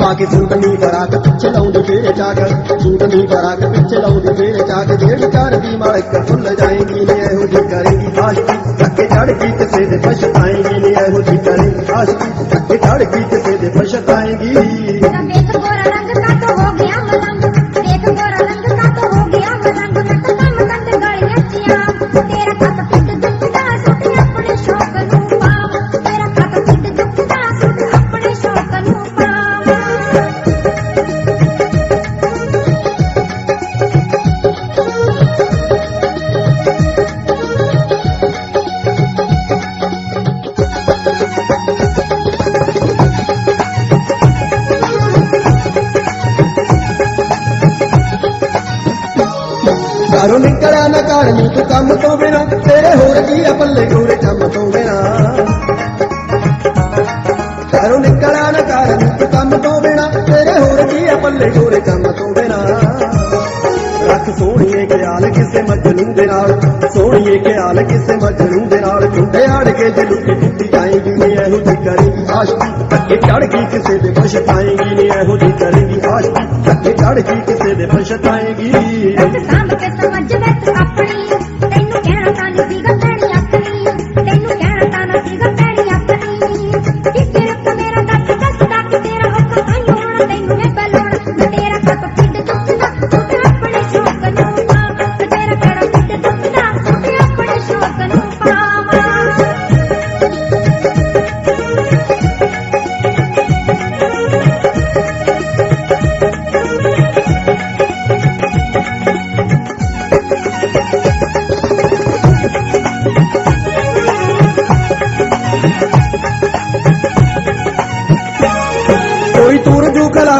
ਪਾ ਕੇ ਸੂਟ ਨੀ ਪਿੱਛੇ ਲਾਉਂਦੀ ਫੇਰੇ ਚਾਕ ਸੂਟ ਨੀ ਪਿੱਛੇ ਲਾਉਂਦੀ ਫੇਰੇ ਚਾਕ ਜਿਹੜੀ ਘਰ ਦੀ ਮਾਲਕ ਭੁੱਲ ਜਾਏਗੀ, ਨੇ ਇਹੋ ਜੀ ਕਰੇਗੀ ਆਸ਼ਕੀ। ਅੱਗੇ ਚੜ ਗਈ ਕਿਸੇ ਦੇ ਪਛਤਾਏਗੀ, ਨੇ ਇਹੋ ਜੀ ਕਰੇਗੀ ਆਸ਼ਕੀ। ਅੱਗੇ ਚੜ ਗਈ ਕਿਸੇ ਦੇ ਪਛਤਾਏਗੀ। ਘਰੋਂ ਨਿਕਲਿਆ ਨਾ ਘਰ ਨੀ ਤੂੰ ਕੰਮ ਤੋਂ ਬਿਨਾ, ਤੇਰੇ ਹੋਰ ਕੀ ਆ ਪੱਲੇ ਗੋਰੇ ਕੰਮ ਤੋਂ ਬਿਨਾ? ਘਰੋਂ ਨਿਕਲਿਆ ਨਾ ਘਰ ਨੀ ਤੂੰ ਕੰਮ ਤੋਂ ਬਿਨਾ, ਤੇਰੇ ਹੋਰ ਕੀ ਆ ਪੱਲੇ ਗੋਰੇ ਕੰਮ ਤੋਂ ਬਿਨਾ? ਰੱਖ ਸੋਹਣੀਏ ਖਿਆਲ ਕਿਸੇ ਮਜਨੂ ਦੇ ਨਾਲ, ਸੋਹਣੀਏ ਖਿਆਲ ਕਿਸੇ ਮਜਨੂ ਦੇ ਨਾਲ ਝੁੰਡੇ ਆੜ ਕੇ ਜੇ ਲੁੱਟੀ ਟੁੱਟੀ ਜਾਏਗੀ ਨੀ ਇਹੋ ਜੀ ਕਰੇਗੀ ਆਸ਼ਕੀ। ਅੱਗੇ ਚੜ ਗਈ ਕਿਸੇ ਦੇ ਪਛਤਾਏਗੀ ਨੀ ਇਹੋ ਜੀ ਕਰੇਗੀ ਆਸ਼ਕੀ। ਅੱਗੇ ਚੜ ਗਈ ਕਿਸੇ ਦੇ ਪਛਤਾਏਗੀ।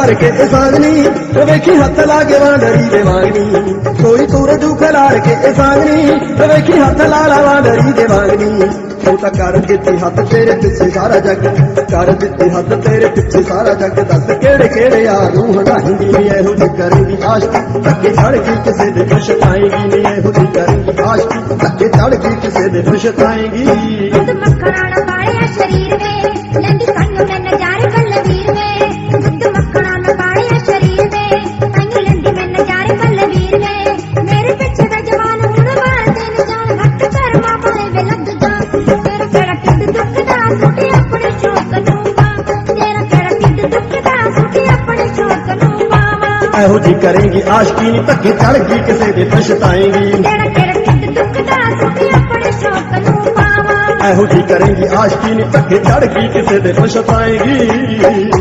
ਖਲਾਰ ਕੇ ਇਹ ਸਾਗਨੀ ਤੇ ਵੇਖੀ ਹੱਥ ਲਾ ਕੇ ਵਾਂਡਰੀ ਦੇ ਵਾਂਗਨੀ ਕੋਈ ਤੂਰ ਖਲਾਰ ਕੇ ਇਹ ਸਾਗਨੀ ਤੇ ਵੇਖੀ ਹੱਥ ਲਾ ਲਾ ਵਾਂਡਰੀ ਦੇ ਵਾਂਗਨੀ ਉਹ ਤਾਂ ਕਰ ਦਿੱਤੀ ਹੱਥ ਤੇਰੇ ਪਿੱਛੇ ਸਾਰਾ ਜੱਗ, ਕਰ ਦਿੱਤੀ ਹੱਥ ਤੇਰੇ ਪਿੱਛੇ ਸਾਰਾ ਜੱਗ, ਦੱਸ ਕਿਹੜੇ ਕਿਹੜੇ ਯਾਰ ਨੂੰ ਹਟਾਏਂਗੀ ਇਹੋ ਜੀ ਕਰੇਂਗੀ ਆਸ਼ਕੀ ਅੱਗੇ ਚੜ ਕੇ ਕਿਸੇ ਦੇ ਪਛਤਾਏਂਗੀ ਨੀ ਇਹੋ ਜੀ ਕਰੇਂਗੀ ਆਸ਼ਕੀ ਅੱਗੇ ਚੜ ਕੇ ਕਿਸੇ ਦੇ ਪਛਤਾਏਂਗੀ ਇਹੋ ਜੀ ਕਰੇਂਗੀ ਆਸ਼ਕੀ ਨੀ ਧੱਕੇ ਚੜ ਗਈ ਕਿਸੇ ਦੇ ਪਛਤਾਏਂਗੀ। ਤੇਰਾ ਕਿਹੜਾ ਢਿੱਡ ਦੁਖਦਾ ਸੁੱਟੀ ਆਪਣੇ ਸ਼ੌਕ ਨੂੰ ਪਾਵਾ। ਇਹੋ ਜੀ ਕਰੇਂਗੀ ਆਸ਼ਕੀ ਨੀ ਧੱਕੇ ਚੜ ਗਈ ਕਿਸੇ ਦੇ ਪਛਤਾਏਂਗੀ।